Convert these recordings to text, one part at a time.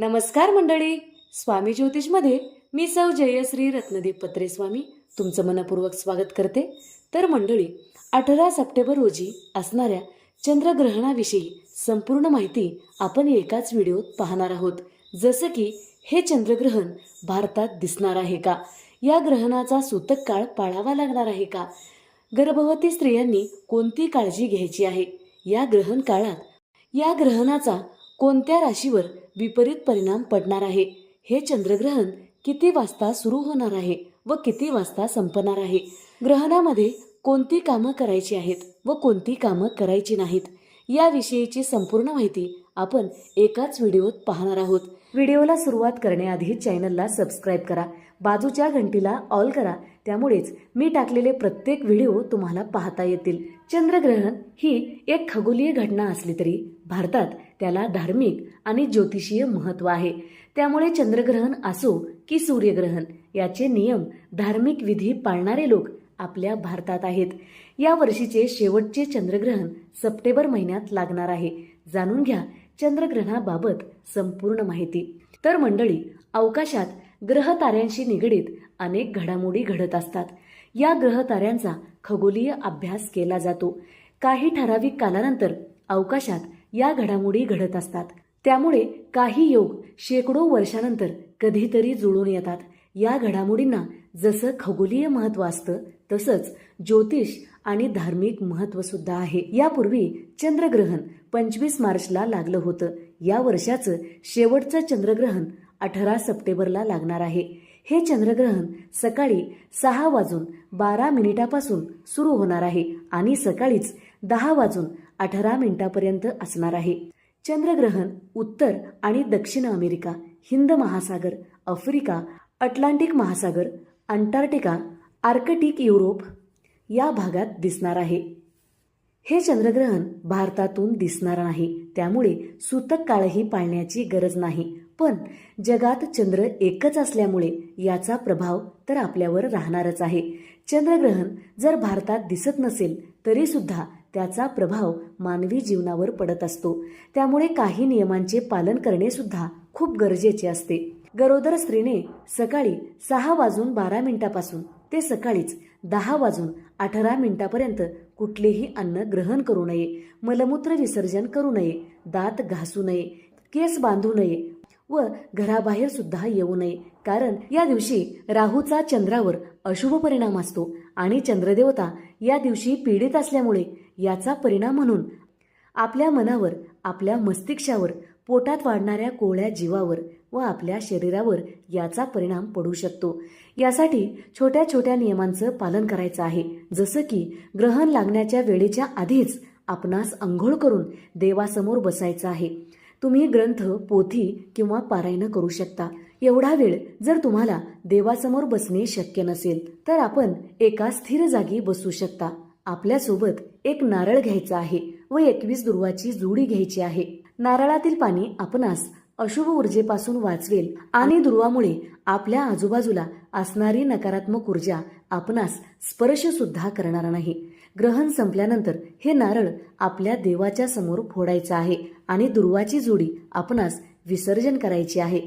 नमस्कार मंडळी. स्वामी ज्योतिषमध्ये मी सौ जयश्री रत्नदीप पत्रे स्वामी तुमचं मनपूर्वक स्वागत करते. तर मंडळी अठरा सप्टेंबर रोजी असणाऱ्या चंद्रग्रहणाविषयी संपूर्ण माहिती आपण एकाच व्हिडिओत पाहणार आहोत. जसं की हे चंद्रग्रहण भारतात दिसणार आहे का? या ग्रहणाचा सूतक काळ पाळावा लागणार आहे का? गर्भवती स्त्रियांनी कोणती काळजी घ्यायची आहे? या ग्रहण काळात या ग्रहणाचा कोणत्या राशीवर विपरीत परिणाम पडणार आहे? हे चंद्रग्रहण किती वाजता सुरू होणार आहे व किती वाजता संपणार आहे? ग्रहणामध्ये कोणती कामं करायची आहेत व कोणती कामं करायची नाहीत? याविषयीची संपूर्ण माहिती आपण एकाच व्हिडिओत पाहणार आहोत. व्हिडिओला सुरुवात करण्याआधी चॅनलला सबस्क्राईब करा. बाजूच्या घंटीला ऑल करा. त्यामुळेच मी टाकलेले प्रत्येक व्हिडिओ तुम्हाला पाहता येतील. चंद्रग्रहण ही एक खगोलीय घटना असली तरी भारतात त्याला धार्मिक आणि ज्योतिषीय महत्त्व आहे. त्यामुळे चंद्रग्रहण असो की सूर्यग्रहण याचे नियम धार्मिक विधी पाळणारे लोक आपल्या भारतात आहेत. या वर्षीचे शेवटचे चंद्रग्रहण सप्टेंबर महिन्यात लागणार आहे. जाणून घ्या चंद्रग्रहणाबाबत संपूर्ण माहिती. तर मंडळी अवकाशात ग्रहताऱ्यांशी निगडीत अनेक घडामोडी घडत असतात. या ग्रहताऱ्यांचा खगोलीय अभ्यास केला जातो. काही ठराविक कालानंतर अवकाशात या घडामोडी घडत असतात. त्यामुळे काही योग शेकडो वर्षानंतर कधीतरी जुळून येतात. या घडामोडींना जसं खगोलीय महत्त्व असतं तसंच ज्योतिष आणि धार्मिक महत्त्व सुद्धा आहे. यापूर्वी चंद्रग्रहण पंचवीस मार्चला लागलं होतं. या वर्षाचं शेवटचं चंद्रग्रहण अठरा सप्टेंबरला लागणार आहे. हे चंद्रग्रहण सकाळी सहा वाजून बारा मिनिटापासून सुरू होणार आहे आणि सकाळीच दहा वाजून अठरा मिनिटापर्यंत असणार आहे. चंद्रग्रहण उत्तर आणि दक्षिण अमेरिका हिंद महासागर आफ्रिका अटलांटिक महासागर अंटार्क्टिका आर्कटिक युरोप या भागात दिसणार आहे. हे चंद्रग्रहण भारतातून दिसणार नाही त्यामुळे सूतक काळही पाळण्याची गरज नाही. पण जगात चंद्र एकच असल्यामुळे याचा प्रभाव तर आपल्यावर राहणारच आहे. चंद्रग्रहण जर भारतात दिसत नसेल तरी सुद्धा त्याचा प्रभाव मानवी जीवनावर पडत असतो. त्यामुळे काही नियमांचे पालन करणे सुद्धा खूप गरजेचे असते. गरोदर स्त्रीने सकाळी सहा वाजून बारा मिनिटापासून ते सकाळीच दहा वाजून अठरा मिनिटापर्यंत कुठलेही अन्न ग्रहण करू नये. मलमूत्र विसर्जन करू नये. दात घासू नये. केस बांधू नये. व घराबाहेर सुद्धा येऊ नये. कारण या दिवशी राहूचा चंद्रावर अशुभ परिणाम असतो आणि चंद्रदेवता या दिवशी पीडित असल्यामुळे याचा परिणाम म्हणून आपल्या मनावर आपल्या मस्तिष्कावर पोटात वाढणाऱ्या कोळ्या जीवावर व आपल्या शरीरावर याचा परिणाम पडू शकतो. यासाठी छोट्या छोट्या नियमांचं पालन करायचं आहे. जसं की ग्रहण लागण्याच्या वेळेच्या आधीच आपणास आंघोळ करून देवासमोर बसायचं आहे. तुम्ही ग्रंथ पोथी किंवा पारायण करू शकता. एवढा वेळ जर तुम्हाला देवासमोर बसणे शक्य नसेल तर आपण एका स्थिर जागी बसू शकता. आपल्यासोबत एक नारळ घ्यायचा आहे व एकवीस दुर्वाची जुडी घ्यायची आहे. नारळातील पाणी आपणास अशुभ ऊर्जेपासून वाचवेल आणि दुर्वामुळे आपल्या आजूबाजूला असणारी नकारात्मक ऊर्जा आपणास स्पर्श सुद्धा करणार नाही. ग्रहण संपल्यानंतर हे नारळ आपल्या देवाच्या समोर फोडायचं आहे आणि दुर्वाची जोडी आपणास विसर्जन करायची आहे.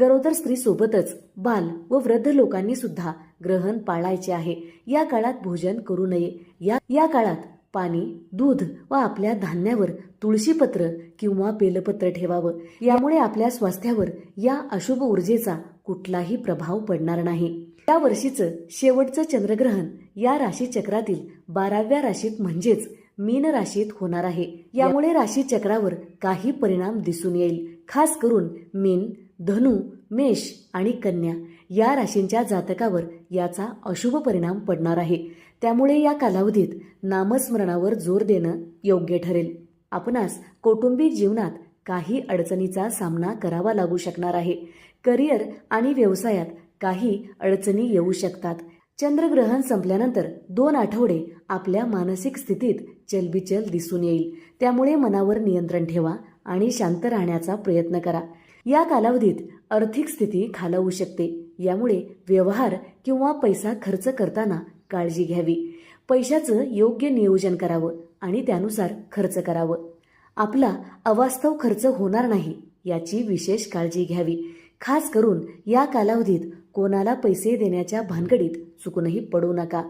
गरोदर स्त्रीसोबतच बाल व वृद्ध लोकांनी सुद्धा ग्रहण पाळायचे आहे. या काळात भोजन करू नये. या या काळात पाणी दूध व आपल्या धान्यावर तुळशीपत्र किंवा बेलपत्र ठेवावं. यामुळे आपल्या स्वास्थ्यावर या अशुभ ऊर्जेचा कुठलाही प्रभाव पडणार नाही. या वर्षीचं शेवटचं चंद्रग्रहण या राशीचक्रातील बाराव्या राशीत म्हणजेच मीन राशीत होणार आहे. यामुळे राशीचक्रावर काही परिणाम दिसून येईल. खास करून मीन धनु मेष आणि कन्या या राशींच्या जातकावर याचा अशुभ परिणाम पडणार आहे. त्यामुळे या कालावधीत नामस्मरणावर जोर देणं योग्य ठरेल. आपणास कौटुंबिक जीवनात काही अडचणीचा सामना करावा लागू शकणार आहे. करिअर आणि व्यवसायात काही अडचणी येऊ शकतात. चंद्रग्रहण संपल्यानंतर दोन आठवडे आपल्या मानसिक स्थितीत चलबिचल दिसून येईल. त्यामुळे मनावर नियंत्रण ठेवा आणि शांत राहण्याचा प्रयत्न करा. या कालावधीत आर्थिक स्थिती खालावू शकते. यामुळे व्यवहार किंवा पैसा खर्च करताना काळजी घ्यावी. पैशाचं योग्य नियोजन करावं आणि त्यानुसार खर्च करावं. आपला अवास्तव खर्च होणार नाही याची विशेष काळजी घ्यावी. खास करून या कालावधीत कोणाला पैसे देण्याच्या भानगडीत चुकूनही पडू नका.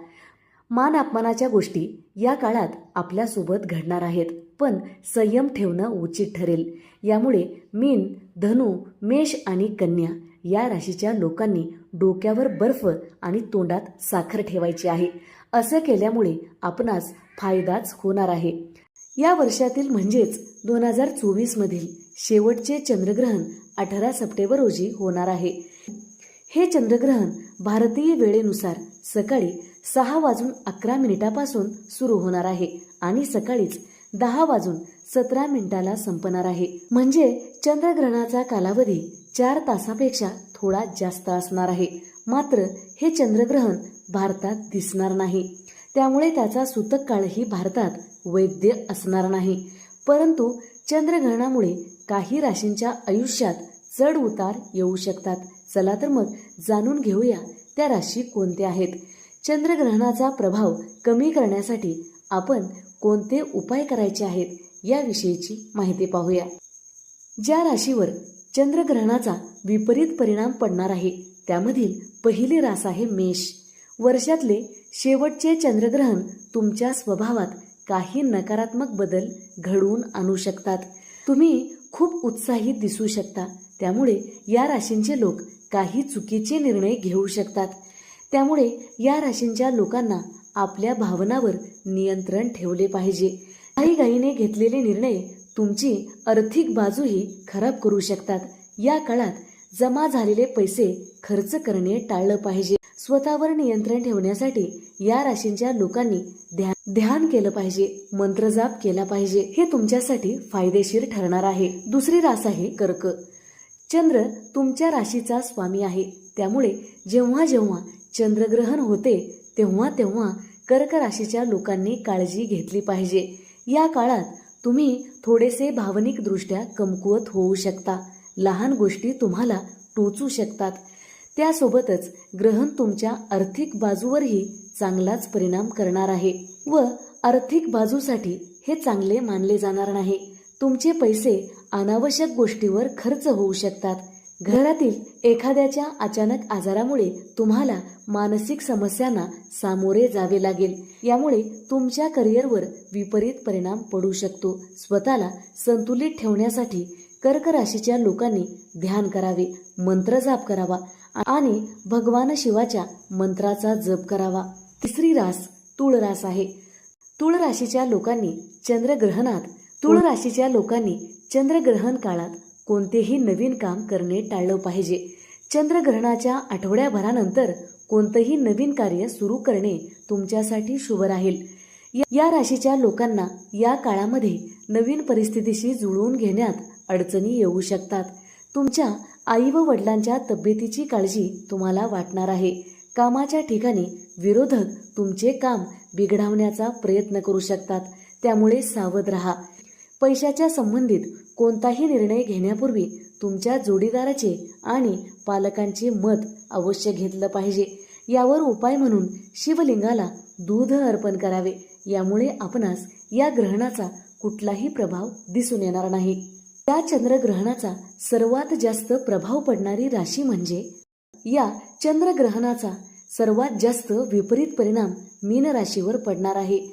मान अपमानाच्या गोष्टी या काळात आपल्यासोबत घडणार आहेत पण संयम ठेवणं उचित ठरेल. यामुळे मीन धनु मेष आणि कन्या या राशीच्या लोकांनी डोक्यावर बर्फ आणि तोंडात साखर ठेवायची आहे. असं केल्यामुळे आपणास फायदाच होणार आहे. या वर्षातील म्हणजेच दोन हजार चोवीसमधील शेवटचे चंद्रग्रहण अठरा सप्टेंबर रोजी होणार आहे. हे चंद्रग्रहण भारतीय वेळेनुसार सकाळी सहा वाजून अकरा मिनिटापासून सुरू होणार आहे आणि सकाळीच दहा वाजून सतरा मिनिटाला संपणार आहे. म्हणजे चंद्रग्रहणाचा कालावधी चार तासापेक्षा थोडा जास्त असणार आहे. मात्र हे चंद्रग्रहण भारतात दिसणार नाही. त्यामुळे त्याचा सूतक काळही भारतात वैद्य असणार नाही. परंतु चंद्रग्रहणामुळे काही राशींच्या आयुष्यात चढ उतार येऊ शकतात. चला तर मग जाणून घेऊया त्या राशी कोणत्या आहेत. चंद्रग्रहणाचा प्रभाव कमी करण्यासाठी आपण कोणते उपाय करायचे आहेत याविषयीची माहिती पाहूया. ज्या राशीवर चंद्रग्रहणाचा विपरीत परिणाम पडणार आहे त्यामधील पहिली रास आहे मेष. वर्षातले शेवटचे चंद्रग्रहण तुमच्या स्वभावात काही नकारात्मक बदल घडवून आणू शकतात. तुम्ही खूप उत्साहित दिसू शकता. त्यामुळे या राशींचे लोक काही चुकीचे निर्णय घेऊ शकतात. त्यामुळे या राशींच्या लोकांना आपल्या भावनावर नियंत्रण ठेवले पाहिजे. काही गाईने घेतलेले निर्णय तुमची आर्थिक बाजूही खराब करू शकतात. या काळात जमा झालेले पैसे खर्च करणे टाळलं पाहिजे. स्वतःवर नियंत्रण ठेवण्यासाठी या राशींच्या लोकांनी ध्यान ध्यान केलं पाहिजे मंत्रजाप केला पाहिजे. हे तुमच्यासाठी फायदेशीर ठरणार आहे. दुसरी रास आहे कर्क. चंद्र तुमच्या राशीचा स्वामी आहे. त्यामुळे जेव्हा जेव्हा चंद्रग्रहण होते तेव्हा तेव्हा कर्क राशीच्या लोकांनी काळजी घेतली पाहिजे. या काळात तुम्ही थोडेसे भावनिकदृष्ट्या कमकुवत होऊ शकता. लहान गोष्टी तुम्हाला टोचू शकतात. त्यासोबतच ग्रहण तुमच्या आर्थिक बाजूवरही चांगलाच परिणाम करणार आहे व आर्थिक बाजूसाठी हे चांगले मानले जाणार नाही. तुमचे पैसे अनावश्यक गोष्टीवर खर्च होऊ शकतात. घरातील एखाद्याच्या अचानक आजारामुळे तुम्हाला मानसिक समस्यांना सामोरे जावे लागेल. यामुळे तुमच्या करिअरवर विपरीत परिणाम पडू शकतो. स्वतःला संतुलित ठेवण्यासाठी कर्क राशीच्या लोकांनी ध्यान करावे मंत्रजाप करावा आणि भगवान शिवाच्या मंत्राचा जप करावा. तिसरी रास तुळ रास आहे. तुळ राशीच्या लोकांनी चंद्रग्रहणात तुळ राशीच्या लोकांनी चंद्रग्रहण काळात कोणतेही नवीन काम करणे टाळलं पाहिजे. चंद्रग्रहणाच्या आठवड्याभरानंतर कोणतंही नवीन कार्य सुरू करणे तुमच्यासाठी शुभ राहील. या राशीच्या लोकांना या काळामध्ये नवीन परिस्थितीशी जुळवून घेण्यात अडचणी येऊ शकतात. तुमच्या आई व वडिलांच्या तब्येतीची काळजी तुम्हाला वाटणार आहे. कामाच्या ठिकाणी विरोधक तुमचे काम बिघडवण्याचा प्रयत्न करू शकतात. त्यामुळे सावध राहा. पैशाच्या संबंधित कोणताही निर्णय घेण्यापूर्वी तुमच्या जोडीदाराचे आणि पालकांचे मत अवश्य घेतलं पाहिजे. यावर उपाय म्हणून शिवलिंगाला दूध अर्पण करावे. यामुळे आपणास या ग्रहणाचा कुठलाही प्रभाव दिसून येणार नाही. या चंद्रग्रहणाचा सर्वात जास्त प्रभाव पडणारी राशी म्हणजे या चंद्रग्रहणाचा सर्वात जास्त विपरीत परिणाम मीन राशीवर पडणार आहे.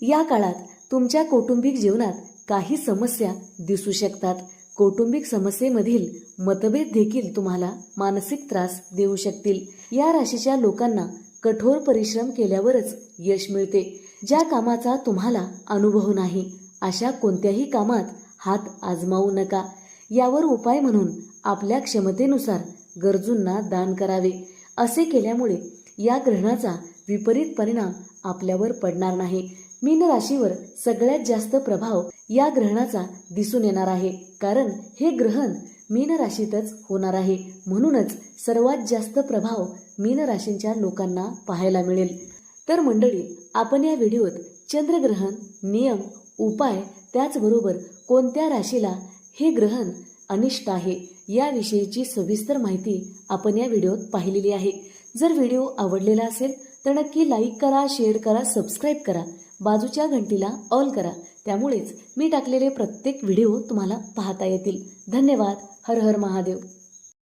या काळात तुमच्या कौटुंबिक जीवनात काही समस्या दिसू शकतात. कौटुंबिक समस्येमधील मतभेद देखील तुम्हाला मानसिक त्रास देऊ शकतील. या राशीच्या लोकांना कठोर परिश्रम केल्यावरच यश मिळते. ज्या कामाचा तुम्हाला अनुभव नाही अशा कोणत्याही कामात हात आजमावू नका. यावर उपाय म्हणून आपल्या क्षमतेनुसार गरजूंना दान करावे. असे केल्यामुळे या ग्रहणाचा विपरीत परिणाम आपल्यावर पडणार नाही. मीन राशीवर सगळ्यात जास्त प्रभाव या ग्रहणाचा दिसून येणार आहे. कारण हे ग्रहण मीन राशीतच होणार आहे. म्हणूनच सर्वात जास्त प्रभाव मीन राशींच्या लोकांना पाहायला मिळेल. तर मंडळी आपण या व्हिडिओत चंद्रग्रहण नियम उपाय त्याचबरोबर कोणत्या राशीला हे ग्रहण अनिष्ट आहे याविषयीची सविस्तर माहिती आपण या व्हिडिओत पाहिलेली आहे. जर व्हिडिओ आवडलेला असेल तर नक्की लाईक करा शेअर करा सबस्क्राईब करा. बाजूच्या घंटीला ऑल करा. त्यामुळेच मी टाकलेले प्रत्येक व्हिडिओ तुम्हाला पाहता येतील. धन्यवाद. हर हर महादेव.